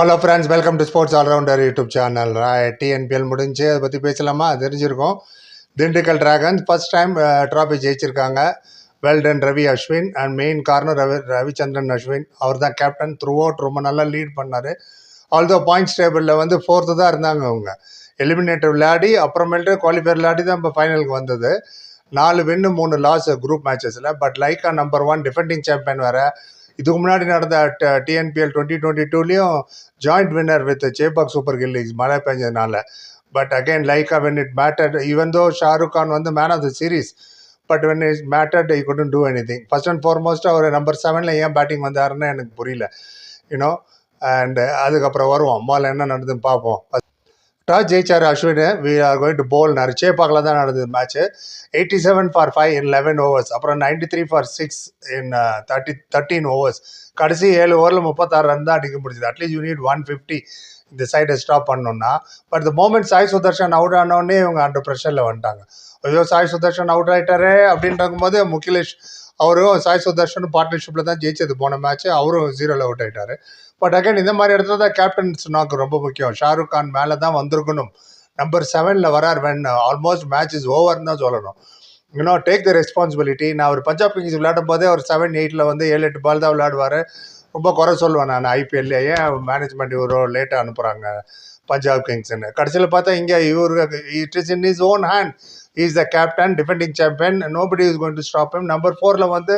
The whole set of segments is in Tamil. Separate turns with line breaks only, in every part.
Hello friends welcome to sports allrounder YouTube channel TNPL முடிஞ்சு அதை பற்றி பேசலாமா? தெரிஞ்சிருக்கோம். Dindigul dragons first time trophy ஜெயிச்சிருக்காங்க. Well done Ravi Ashwin and main corner Ravi Ravichandran Ashwin அவர் தான் கேப்டன் த்ரூ அவுட் ரொம்ப நல்லா லீட் பண்ணார். ஆல்தோ பாயிண்ட்ஸ் டேபிளில் வந்து ஃபோர்த்து தான் இருந்தாங்க அவங்க. எலிமினேட்டர் விளையாடி அப்புறமேட்டு குவாலிஃபயர் விளையாடி தான் இப்போ ஃபைனலுக்கு வந்தது. நாலு வின்னு மூணு loss group மேட்சஸில் but Lyca number one defending champion வேறு. இதுக்கு முன்னாடி நடந்த TNPL twenty twenty டூலேயும் joint winner with Chepauk super gillies மழை பெஞ்சதுனால. But again uh when it mattered even though Shahrukh Khan வந்து man of the series but when it mattered I couldn't do anything first and foremost our number செவனில் ஏன் பேட்டிங் வந்தாருன்னு எனக்கு புரியல. யூனோ அண்ட் அதுக்கப்புறம் வருவோம். முதல்ல என்ன நடந்துன்னு பார்ப்போம். Toss ஜெயிச்சார் Ashwin. We are going to bowl நிறைய பார்க்கல தான் நடந்தது match eighty seven for five in eleven overs அப்புறம் ninety three for six in thirty thirteen overs கடைசி ஏழு ஓவரில் முப்பத்தாறு ரன் தான் அடிக்க முடிஞ்சது. At least you need one fifty இந்த சைடை ஸ்டாப் பண்ணணும்னா but the moment Sai Sudharsan out ஆனோடனே இவங்க அண்டர் ப்ரெஷரில் வந்துட்டாங்க. ஐயோ சாய் சுதர்ஷன் அவுட் ஆகிட்டாரே அப்படின்றக்கும் போது முகிலேஷ் அவரும் சாய் சுதர்ஷனும் பார்ட்னர்ஷிப்பில் தான் ஜெயிச்சது. போன மேட்ச் அவரும் ஜீரோவில் அவுட் ஆகிட்டாரு பட் அகைன் இந்த மாதிரி இடத்துல தான் கேப்டன்ஸ் நாக்கு ரொம்ப முக்கியம். ஷாருக் கான் மேலே தான் வந்திருக்கணும். நம்பர் செவனில் வரார் வென் ஆல்மோஸ்ட் மேட்ச் இஸ் ஓவர்னு தான் சொல்லணும். இன்னும் டேக் த ரெஸ்பான்சிபிலிட்டி நான் ஒரு பஞ்சாப் கிங்ஸ் விளையாடும் போதே ஒரு செவன் எயிட்டில் வந்து ஏழு எட்டு பால் தான் விளையாடுவார். ரொம்ப குறை சொல்லுவேன் நான். ஐபிஎல்ல ஏன் மேனேஜ்மெண்ட் இவரோ லேட்டாக அனுப்புகிறாங்க பஞ்சாப் கிங்ஸ்னு கடைசியில் பார்த்தா இங்கே இவர் it is in is own hand is the captain defending champion nobody is going to stop him number ஃபோரில் வந்து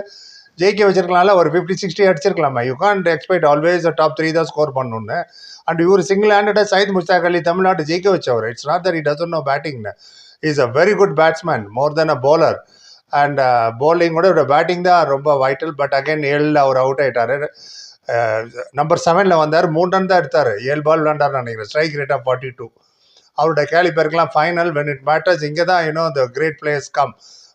ஜெயிக்க வச்சிருக்கலாம்ல ஒரு fifty sixty அடிச்சிருக்கலாமா. You can't expect always top three தான் ஸ்கோர் பண்ணணும்னு. அண்ட் இவர் சிங்கிள் ஹேண்டடாக சயித் முஸ்தாக் அலி தமிழ்நாட்டு ஜெயிக்க வச்சவர். It's not that it doesn't know பேட்டிங்னு is a very good batsman more than a bowler. And uh, bowling-ஓட இவரோட பேட்டிங் தான் ரொம்ப வைட்டல் பட் அகைன் ஏழில் அவர் அவுட் ஆகிட்டார் நம்பர் uh, செவனில் வந்தார். மூணு ரன் தான் எடுத்தார். ஏழு பால் விளாண்டார் நினைக்கிறேன். Strike rate of forty two அவரோட கேலிபருக்குலாம் ஃபைனல் வென் இட் மேட்டர்ஸ் இங்கே தான் you know the great players come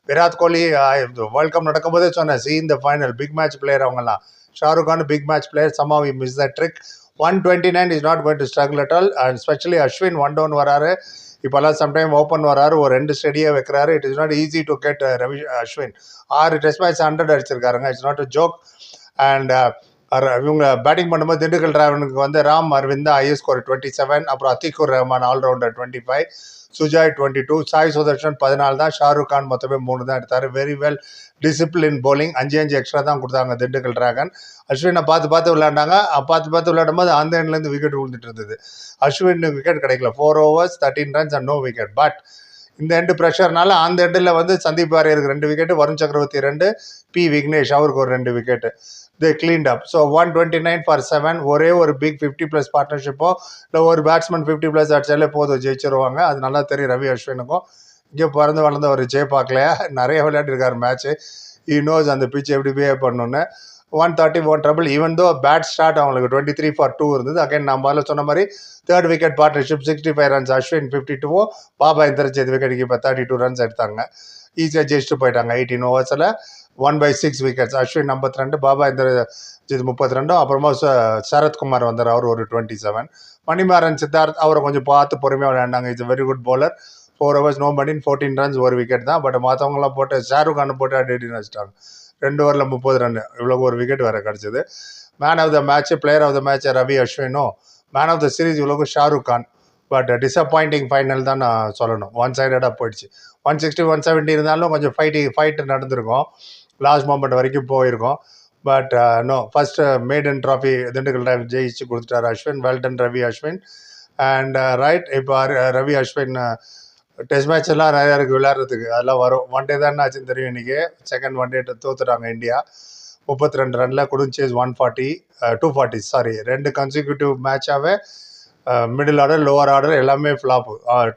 Virat Kohli uh, world cup நடக்கும்போதே சொன்னேன். சி இந்த ஃபைனல் பிக் மேட்ச் பிளேயர் அவங்கலாம் Shahrukh Khan big match player Shammah we miss the trick one twenty nine is not going to struggle at all and specially Ashwin one down வராரு. இப்போல்லாம் சம்டைம் ஓப்பன் வராரு ஒரு ரெண்டு ஸ்டெடியாக வைக்கிறாரு. It is not easy to get Ravi Ashwin ஆறு test match hundred அடிச்சிருக்காருங்க. It's not a joke and இவங்க பேட்டிங் பண்ணும்போது திண்டுக்கல் டிராவனுக்கு வந்து Ram Aravind is score twenty seven அப்புறம் Athiqur Rahman allrounder twenty five Sujay twenty two Sai Sudharsan பதினாலு தான் ஷாருக் கான் மொத்தமே மூணு தான் எடுத்தார். வெரி வெல் டிசிப்ளின் போலிங் அஞ்சு அஞ்சு எக்ஸ்ட்ரா தான் கொடுத்தாங்க திண்டுக்கல் டிராகன் அஸ்வினை பார்த்து பார்த்து விளையாண்டாங்க. பார்த்து பார்த்து விளையாடும் போது அந்த எண்ட்லேருந்து விக்கெட் விழுந்துட்டு இருந்தது. அஸ்வின் விக்கெட் கிடைக்கல. Four overs thirteen runs and no wicket but இந்த எண்டு ப்ரெஷர்னால அந்த எண்டில் வந்து சந்தீப் வாரியருக்கு ரெண்டு விக்கெட்டு வருண் சக்கரவர்த்தி ரெண்டு பி விக்னேஷ் அவருக்கு ஒரு ரெண்டு wicket they cleaned up so one twenty nine for seven ஒரே ஒரு பிக் ஃபிஃப்டி ப்ளஸ் பார்ட்னர்ஷிப்போ இல்லை ஒரு பேட்ஸ்மேன் ஃபிஃப்டி ப்ளஸ் அடிச்சாலே போதும் ஜெயிச்சிருவாங்க. அது நல்லா தெரியும் ரவி அஸ்வினுக்கும். இங்கே பிறந்து வளர்ந்த ஒரு ஜெய் பார்க்கலையா? நிறைய விளையாடிருக்காரு மேட்ச்சு ஈ நோஸ் அந்த பிச் எப்படி பிஹேவ் பண்ணணுன்னு one thirty one trouble even though bad start அவங்களுக்கு டுவெண்ட்டி த்ரீ ஃபார் டூ இருந்தது அகைன் நம்ம சொன்ன மாதிரி third wicket partnership sixty five runs Ashwin fifty டூவும் பாபா இந்தரஜித் விக்கெட்டுக்கு இப்போ தேர்ட்டி டூ ரன்ஸ் எடுத்தாங்க. ஈஸியாக ஜெயிச்சுட்டு போயிட்டாங்க eighteen ஓவர்ஸில் won by six wickets Ashwin ஐம்பத்தி ரெண்டு பாபா இந்தரஜித் முப்பத்தி ரெண்டும் அப்புறமா ச- சரத்குமார் வந்தார் அவர் ஒரு டுவெண்ட்டி செவன் மணிமாறன் சித்தார்த் அவரை கொஞ்சம் பார்த்து பொறுமையாக விளையாண்டாங்க. It's very good bowler four overs no பண்ணின் fourteen runs ஒரு விக்கெட் தான். பட் மற்றவங்களாம் போட்டு ஷாருக் கான் போட்டு அடி வச்சிட்டாங்க ரெண்டு ஓவரில் முப்பது ரன் இவ்வளோ ஒரு விக்கெட் வேறு கிடச்சிது. Man of the match player of the match Ravi அஸ்வினும் man of the series இவ்வளோ Shahrukh Khan. But disappointing final தான் நான் சொல்லணும். ஒன் சைடடாக போயிடுச்சு. ஒன் சிக்ஸ்டி ஒன் செவன்ட்டி இருந்தாலும் கொஞ்சம் ஃபைட்டிங் ஃபைட்டு நடந்திருக்கும். லாஸ்ட் மூமெண்ட் வரைக்கும் போயிருக்கோம். But no first maiden trophy Dindigul time ஜெயிச்சு கொடுத்துட்டார் Ashwin. Well done Ravi Ashwin. And right இப்போ ரவி அஸ்வின் டெஸ்ட் மேட்ச் எல்லாம் நிறையா இருக்குது விளையாடுறதுக்கு. அதெல்லாம் வரும். ஒன் டே தான் ஆச்சுன்னு தெரியும் இன்றைக்கி செகண்ட் ஒன் டே தோத்துட்டாங்க இந்தியா. முப்பத்தி ரெண்டு ரனில் குடுஞ்சேஸ் one forty two forty sorry ரெண்டு கன்சிக்யூட்டிவ் மேட்சாகவே மிடில் ஆர்டர் லோவர் ஆர்டர் எல்லாமே ஃப்ளாப்பு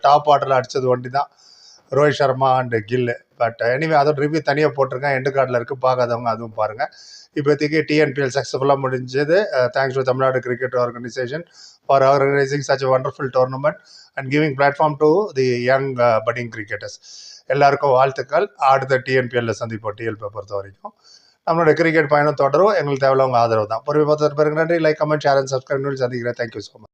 டாப் ஆர்டரில் அடித்தது ஒண்டி தான் Rohit Sharma and Gill but anyway அதோட ரிவ்யூ தனியாக போட்டிருக்கேன். எண்டு கார்டில் இருக்குது பார்க்காதவங்க அதுவும் பாருங்கள் இப்போதைக்கு டிஎன்பிஎல் சக்ஸஸ்ஃபுல்லாக முடிஞ்சது. Thanks to Tamil Nadu cricket organisation for organising such wonderful tournament and giving platform to the young budding cricketers எல்லாருக்கும் வாழ்த்துக்கள். அடுத்த டிஎன்பிஎல்ல சந்திப்போம். டிஎல்பியை பொறுத்த வரைக்கும். நம்மளோட கிரிக்கெட் பயணம் தொடரும். எங்களுக்கு தேவையில்ல உங்கள் ஆதரவு தான். பொறுமை பார்த்து பிறகு நன்றி. Like comment share and subscribe சந்திக்கிறேன். Thank you so much